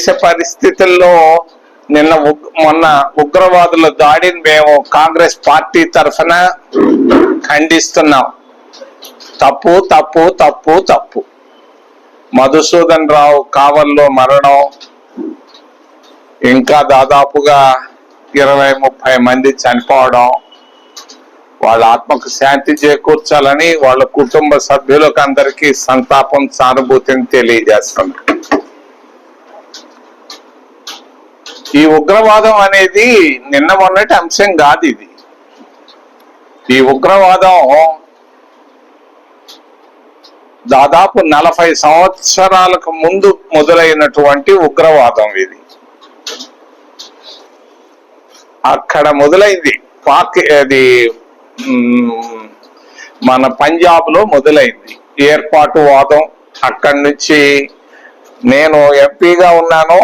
దేశ పరిస్థితుల్లో నిన్న మొన్న ఉగ్రవాదుల దాడిని మేము కాంగ్రెస్ పార్టీ తరఫున ఖండిస్తున్నాం. తప్పు తప్పు తప్పు తప్పు. మధుసూదన్ రావు కావల్లో మరణం ఇంకా దాదాపుగా ఇరవై ముప్పై మంది చనిపోవడం వాళ్ళ ఆత్మకు శాంతి చేకూర్చాలని వాళ్ళ కుటుంబ సభ్యులకు అందరికీ సంతాపం సానుభూతిని తెలియజేస్తుంది ఈ ఉగ్రవాదం అనేది నిన్న మొన్నటి అంశం కాదు ఇది. ఈ ఉగ్రవాదం దాదాపు నలభై సంవత్సరాలకు ముందు మొదలైనటువంటి ఉగ్రవాదం ఇది. అక్కడ మొదలైంది. పాక్ అది మన పంజాబ్లో మొదలైంది. ఏర్పాటు వాదం అక్కడి నుంచి నేను ఎంపీగా ఉన్నాను.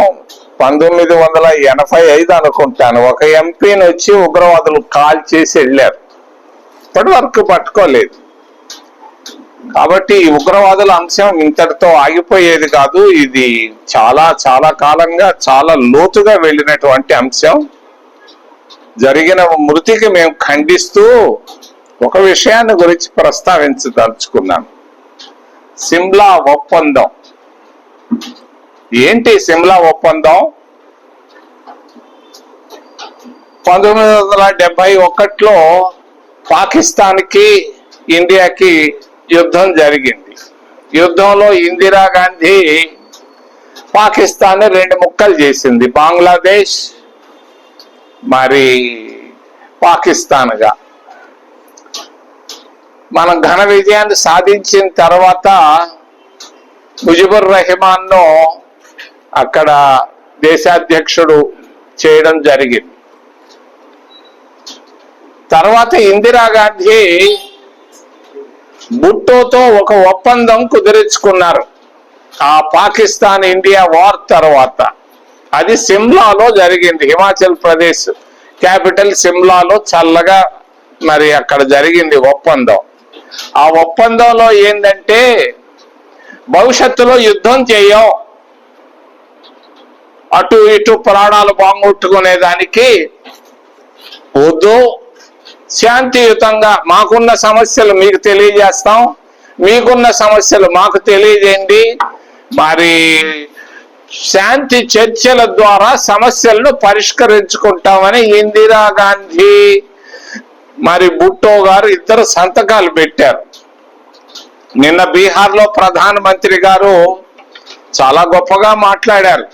పంతొమ్మిది వందల ఎనభై ఐదు అనుకుంటాను. ఒక ఎంపీని వచ్చి ఉగ్రవాదులు కాల్ చేసి వెళ్ళారు. ఇప్పటి వరకు పట్టుకోలేదు. కాబట్టి ఈ ఉగ్రవాదుల అంశం ఇంతటితో ఆగిపోయేది కాదు. ఇది చాలా చాలా కాలంగా చాలా లోతుగా వెళ్ళినటువంటి అంశం. జరిగిన మృతికి మేము ఖండిస్తూ ఒక విషయాన్ని గురించి ప్రస్తావించదలుచుకున్నాను. సిమ్లా ఒప్పందం. ఏంటి సిమ్లా ఒప్పందం? పంతొమ్మిది వందల డెబ్బై ఒకటిలో పాకిస్తాన్కి ఇండియాకి యుద్ధం జరిగింది. యుద్ధంలో ఇందిరాగాంధీ పాకిస్తాన్ రెండు ముక్కలు చేసింది. బంగ్లాదేశ్ మరి పాకిస్తాన్గా. మనం ఘన విజయాన్ని సాధించిన తర్వాత ముజిబుర్ రెహమాన్ను అక్కడ దేశాధ్యక్షుడు చేయడం జరిగింది. తర్వాత ఇందిరాగాంధీ భుట్టోతో ఒక ఒప్పందం కుదిరించుకున్నారు. ఆ పాకిస్తాన్ ఇండియా వార్ తర్వాత. అది సిమ్లాలో జరిగింది. హిమాచల్ ప్రదేశ్ క్యాపిటల్ సిమ్లాలో చల్లగా మరి అక్కడ జరిగింది ఒప్పందం. ఆ ఒప్పందంలో ఏంటంటే భవిష్యత్తులో యుద్ధం చేయం. అటు ఇటు ప్రాణాలు బాగొట్టుకునే దానికి వద్దు. శాంతియుతంగా మాకున్న సమస్యలు మీకు తెలియజేస్తాం. మీకున్న సమస్యలు మాకు తెలియజేయండి. మరి శాంతి చర్చల ద్వారా సమస్యలను పరిష్కరించుకుంటామని ఇందిరాగాంధీ మరి బుట్టో గారు ఇద్దరు సంతకాలు పెట్టారు. నిన్న బీహార్లో ప్రధానమంత్రి గారు చాలా గొప్పగా మాట్లాడారు.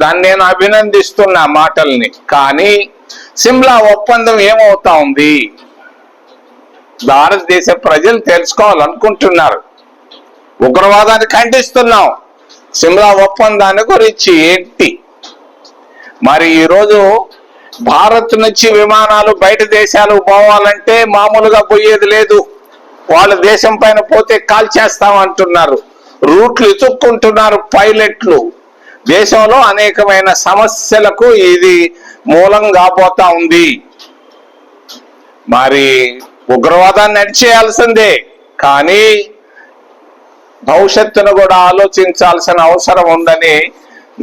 దాన్ని నేను అభినందిస్తున్నా మాటల్ని. కానీ సిమ్లా ఒప్పందం ఏమవుతా ఉంది? భారతదేశ ప్రజలు తెలుసుకోవాలనుకుంటున్నారు. ఉగ్రవాదాన్ని ఖండిస్తున్నాం. సిమ్లా ఒప్పందాన్ని గురించి ఏంటి? మరి ఈరోజు భారత్ నుంచి విమానాలు బయట దేశాలు పోవాలంటే మామూలుగా పోయేది లేదు. వాళ్ళ దేశం పైన పోతే కాల్ చేస్తామంటున్నారు రూట్లు ఇతుక్కుంటున్నారు పైలట్లు. దేశంలో అనేకమైన సమస్యలకు ఇది మూలం కాబోతా ఉంది. మరి ఉగ్రవాదాన్ని నడిచేయాల్సిందే కానీ భవిష్యత్తును కూడా ఆలోచించాల్సిన అవసరం ఉందని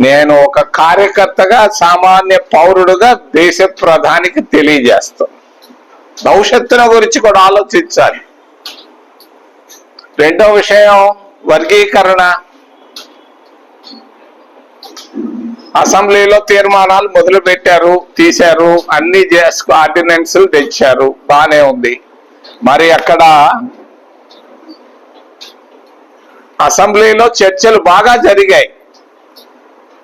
నేను ఒక కార్యకర్తగా సామాన్య పౌరుడుగా దేశ ప్రధానికి తెలియజేస్తాను భవిష్యత్తును గురించి కూడా ఆలోచించాలి. రెండో విషయం వర్గీకరణ. అసెంబ్లీలో తీర్మానాలు మొదలు పెట్టారు తీశారు. అన్ని చేసుకు ఆర్డినెన్స్ తెచ్చారు. బానే ఉంది. మరి అక్కడ అసెంబ్లీలో చర్చలు బాగా జరిగాయి.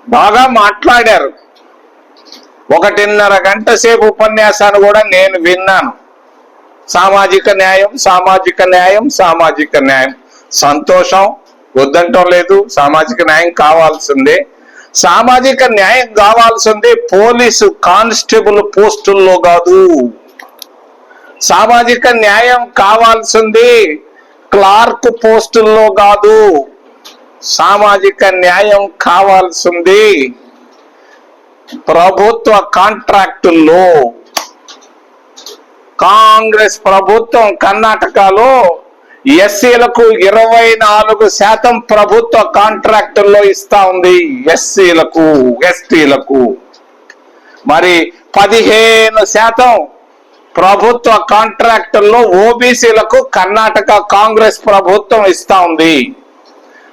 బాగా మాట్లాడారు. ఒకటిన్నర గంట సేపు ఉపన్యాసాన్ని కూడా నేను విన్నాను. సామాజిక న్యాయం సామాజిక న్యాయం సామాజిక న్యాయం. సంతోషం వద్దంటం లేదు. సామాజిక న్యాయం కావాల్సిందే. సామాజిక న్యాయం కావాల్సింది పోలీసు కానిస్టేబుల్ పోస్టుల్లో కాదు. సామాజిక న్యాయం కావాల్సింది క్లార్క్ పోస్టుల్లో కాదు. సామాజిక న్యాయం కావాల్సింది ప్రభుత్వ కాంట్రాక్టుల్లో. కాంగ్రెస్ ప్రభుత్వం కర్ణాటకలో ఎస్సీలకు ఇరవై నాలుగు శాతం ప్రభుత్వ కాంట్రాక్టుల్లో ఇస్తా ఉంది ఎస్సీలకు ఎస్టీలకు. మరి పదిహేను శాతం ప్రభుత్వ కాంట్రాక్టుల్లో ఓబీసీలకు కర్ణాటక కాంగ్రెస్ ప్రభుత్వం ఇస్తా ఉంది.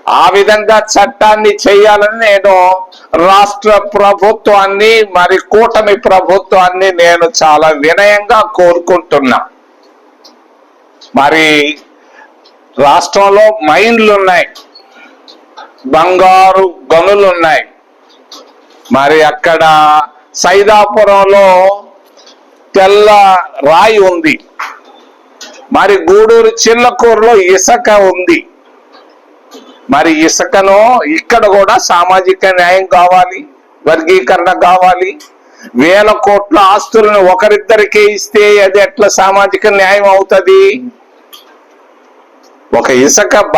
ఆ విధంగా చట్టాన్ని చేయాలని నేను రాష్ట్ర ప్రభుత్వాన్ని మరి కూటమి ప్రభుత్వాన్ని నేను చాలా వినయంగా కోరుకుంటున్నా. మరి రాష్ట్రంలో మైండ్లు ఉన్నాయి. బంగారు గనులు ఉన్నాయి. మరి అక్కడ సైదాపురంలో తెల్ల రాయి ఉంది. మరి గూడూరు చిల్లకూరులో ఇసుక ఉంది. మరి ఇసుకను ఇక్కడ కూడా సామాజిక న్యాయం కావాలి వర్గీకరణ కావాలి. వేల కోట్ల ఆస్తులను ఒకరిద్దరికే ఇస్తే అది ఎట్లా సామాజిక న్యాయం అవుతుంది? ఒక ఇసుక బ